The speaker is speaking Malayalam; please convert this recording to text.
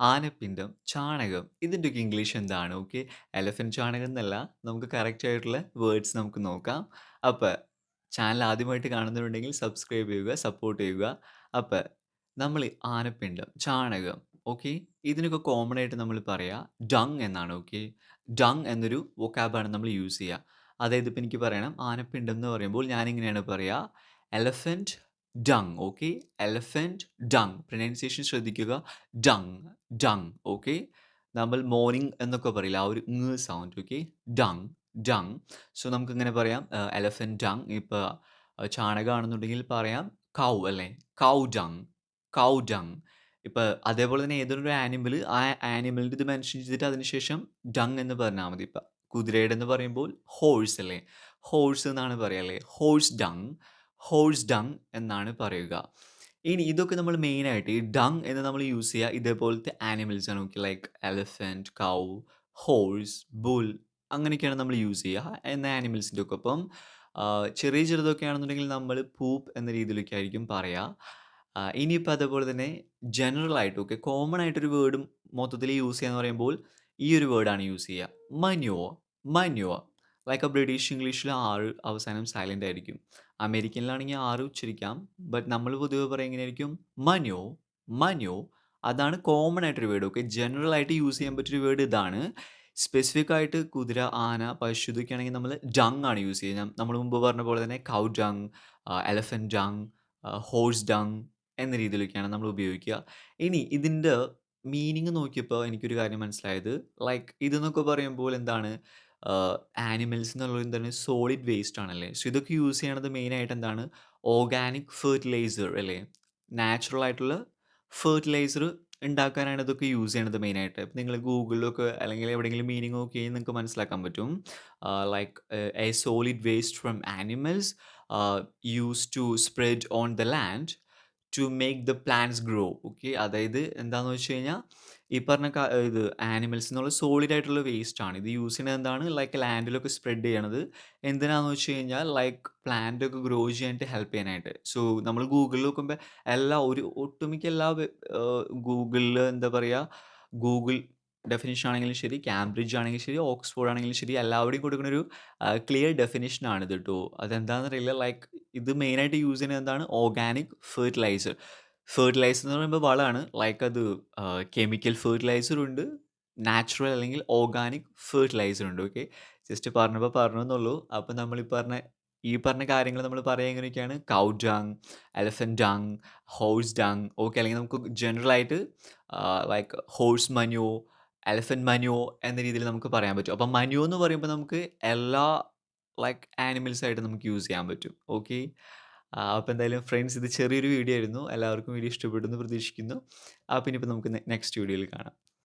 ആനപ്പിണ്ടം, ചാണകം ഇതിന്റെയൊക്കെ ഇംഗ്ലീഷ് എന്താണ്? ഓക്കെ. എലഫന്റ് ചാണകം എന്നല്ല. നമുക്ക് കറക്റ്റ് ആയിട്ടുള്ള വേർഡ്സ് നമുക്ക് നോക്കാം. അപ്പ ചാനൽ ആദ്യമായിട്ട് കാണുന്നുണ്ടെങ്കിൽ സബ്സ്ക്രൈബ് ചെയ്യുക, സപ്പോർട്ട് ചെയ്യുക. അപ്പ നമ്മൾ ആനപ്പിണ്ടം, ചാണകം ഓക്കെ. ഇതിനൊക്കെ കോമൺ ആയിട്ട് നമ്മൾ പറയാ ഡങ് എന്നാണ് ഓക്കെ. ഡങ് എന്നൊരു വൊക്കാബാണ് നമ്മൾ യൂസ് ചെയ്യുക. അതായത് ഇപ്പം എനിക്ക് പറയണം ആനപ്പിണ്ടം എന്ന് പറയുമ്പോൾ ഞാനിങ്ങനെയാണ് പറയുക elephant dung okay. Elephant dung pronunciation ശ്രദ്ധിക്കുക. Dung, dung okay. നമ്മൾ മോർണിംഗ് എന്നൊക്കെ പറയില്ല ആ ഒരു ങ് sound okay. Dung, dung. So നമുക്കിങ്ങനെ പറയാം എലഫന്റ് ഡങ് ഇപ്പോൾ ചാണകമാണെന്നുണ്ടെങ്കിൽ പറയാം കൗ അല്ലേ. Cow dung, cow dung. ഇപ്പോൾ അതേപോലെ തന്നെ ഏതൊരു ആനിമൽ ആ ആനിമലിന്റെ ഇത് മെൻഷൻ ചെയ്തിട്ട് അതിനുശേഷം ഡങ് എന്ന് പറഞ്ഞാൽ മതി. ഇപ്പം കുതിരയുടെ എന്ന് പറയുമ്പോൾ ഹോഴ്സ് അല്ലേ. ഹോഴ്സ് എന്നാണ് പറയുക അല്ലേ. ഹോഴ്സ് ഡങ്, ഹോഴ്സ് ഡങ് എന്നാണ് പറയുക. ഇനി ഇതൊക്കെ നമ്മൾ മെയിനായിട്ട് ഈ ഡങ് എന്ന് നമ്മൾ യൂസ് ചെയ്യുക ഇതേപോലത്തെ ആനിമൽസ് ആണ് okay. Like elephant cow, horse, bull അങ്ങനെയൊക്കെയാണ് നമ്മൾ യൂസ് ചെയ്യുക എന്ന ആനിമൽസിന്റെ ഒക്കെ അപ്പം ചെറിയ ചെറുതൊക്കെ ആണെന്നുണ്ടെങ്കിൽ നമ്മൾ പൂപ്പ് എന്ന രീതിയിലൊക്കെ ആയിരിക്കും പറയുക ഇനിയിപ്പോൾ ഇനിയിപ്പോ അതേപോലെ തന്നെ ജനറൽ ആയിട്ട് ഓക്കെ കോമൺ ആയിട്ടൊരു വേർഡും മൊത്തത്തിൽ യൂസ് ചെയ്യുക ചെയ്യാന്ന് പറയുമ്പോൾ ഈ ഒരു വേർഡാണ് യൂസ് ചെയ്യുക. മനുവോ മന്യൂർ. ലൈക്ക് ആ ബ്രിട്ടീഷ് ഇംഗ്ലീഷിൽ ആറ് അവസാനം സൈലന്റ് ആയിരിക്കും. അമേരിക്കനിലാണെങ്കിൽ ആറ് ഉച്ചരിക്കാം. ബട്ട് നമ്മൾ പൊതുവെ പറയുക എങ്ങനെയായിരിക്കും മനോ മനോ അതാണ് കോമൺ ആയിട്ടൊരു വേർഡ് ഓക്കെ. ജനറൽ ആയിട്ട് യൂസ് ചെയ്യാൻ പറ്റിയൊരു വേർഡ് ഇതാണ്. സ്പെസിഫിക് ആയിട്ട് കുതിര, ആന, പശു ഇതൊക്കെ ആണെങ്കിൽ നമ്മൾ ഡങ് ആണ് യൂസ് ചെയ്യുന്നത് നമ്മൾ മുമ്പ് പറഞ്ഞ പോലെ തന്നെ കൗ ഡങ്, എലഫന്റ് ജങ് ഹോഴ്സ് ഡങ് എന്ന രീതിയിലൊക്കെയാണ് നമ്മൾ ഉപയോഗിക്കുക. ഇനി ഇതിന്റെ മീനിങ് നോക്കിയപ്പോൾ എനിക്കൊരു കാര്യം മനസ്സിലായത് ലൈക്ക് ഇതെന്നൊക്കെ പറയുമ്പോൾ എന്താണ് ആനിമൽസ് എന്നുള്ളത് എന്താണ് സോളിഡ് വേസ്റ്റ് ആണല്ലേ. സോ ഇതൊക്കെ യൂസ് ചെയ്യണത് മെയിനായിട്ട് എന്താണ് ഓർഗാനിക് ഫെർട്ടിലൈസർ അല്ലേ. നാച്ചുറൽ ആയിട്ടുള്ള ഫെർട്ടിലൈസർ ഉണ്ടാക്കാനാണ് ഇതൊക്കെ യൂസ് ചെയ്യണത് മെയിനായിട്ട്. നിങ്ങൾ ഗൂഗിളിലൊക്കെ അല്ലെങ്കിൽ എവിടെയെങ്കിലും മീനിങ് ഒക്കെ കഴിഞ്ഞാൽ നിങ്ങൾക്ക് മനസ്സിലാക്കാൻ പറ്റും. Like a solid waste from animals used to spread on the land to make the plants grow okay. അതായത് എന്താന്ന് വെച്ച് കഴിഞ്ഞാൽ ഈ പറഞ്ഞ ഇത് ആനിമൽസ് എന്നുള്ള സോളിഡ് ആയിട്ടുള്ള വേസ്റ്റ് ആണ്. ഇത് യൂസ് ചെയ്യണത് എന്താണ് ലൈക്ക് ലാൻഡിലൊക്കെ സ്പ്രെഡ് ചെയ്യണത് എന്തിനാന്ന് വെച്ച് കഴിഞ്ഞാൽ ലൈക്ക് പ്ലാന്റ് ഒക്കെ ഗ്രോ ചെയ്യാനായിട്ട് ഹെൽപ്പ് ചെയ്യാനായിട്ട്. സോ നമ്മൾ ഗൂഗിളിൽ നോക്കുമ്പോൾ എല്ലാ ഒരു ഒട്ടുമിക്ക എല്ലാ ഗൂഗിളിൽ എന്താ പറയാ ഗൂഗിൾ ഡെഫിനിഷൻ ആണെങ്കിലും ശരി, കാംബ്രിഡ്ജ് ആണെങ്കിലും ശരി, ഓക്സ്ഫോർഡ് ആണെങ്കിലും ശരി എല്ലാവരുടെയും കൊടുക്കുന്ന ഒരു ക്ലിയർ ഡെഫിനിഷൻ ആണിത് ട്ടോ. അതെന്താണെന്നറിയില്ല ലൈക്ക് ഇത് മെയിൻ ആയിട്ട് യൂസ് ചെയ്യുന്നത് എന്താണ് ഓർഗാനിക് ഫെർട്ടിലൈസർ. ഫെർട്ടിലൈസർ എന്ന് പറയുമ്പോൾ വളമാണ്. ലൈക്ക് അത് കെമിക്കൽ ഫെർട്ടിലൈസർ ഉണ്ട്. നാച്ചുറൽ അല്ലെങ്കിൽ ഓർഗാനിക് ഫെർട്ടിലൈസർ ഉണ്ട് ഓക്കെ. ജസ്റ്റ് പറഞ്ഞപ്പോൾ പറഞ്ഞു എന്നുള്ളൂ. അപ്പൊ നമ്മൾ ഈ പറഞ്ഞ ഈ പറഞ്ഞ കാര്യങ്ങൾ നമ്മൾ പറയുക എങ്ങനെയൊക്കെയാണ് cow dung, elephant dung, horse dung okay. അല്ലെങ്കിൽ നമുക്ക് ജനറൽ ആയിട്ട് like horse manure, elephant manure എന്ന രീതിയിൽ നമുക്ക് പറയാൻ പറ്റും. അപ്പം മന്യൂർ എന്ന് പറയുമ്പോൾ നമുക്ക് എല്ലാ ലൈക്ക് ആനിമൽസ് ആയിട്ട് നമുക്ക് യൂസ് ചെയ്യാൻ പറ്റും. ഓക്കെ. ആഹ് അപ്പോൾ എന്തായാലും ഫ്രണ്ട്സ് ഇത് ചെറിയൊരു വീഡിയോ ആയിരുന്നു. എല്ലാവർക്കും വീഡിയോ ഇഷ്ടപ്പെട്ടു പ്രതീക്ഷിക്കുന്നു. അപ്പോൾ ഇനിയിപ്പോൾ നമുക്ക് നെക്സ്റ്റ് വീഡിയോയിൽ കാണാം.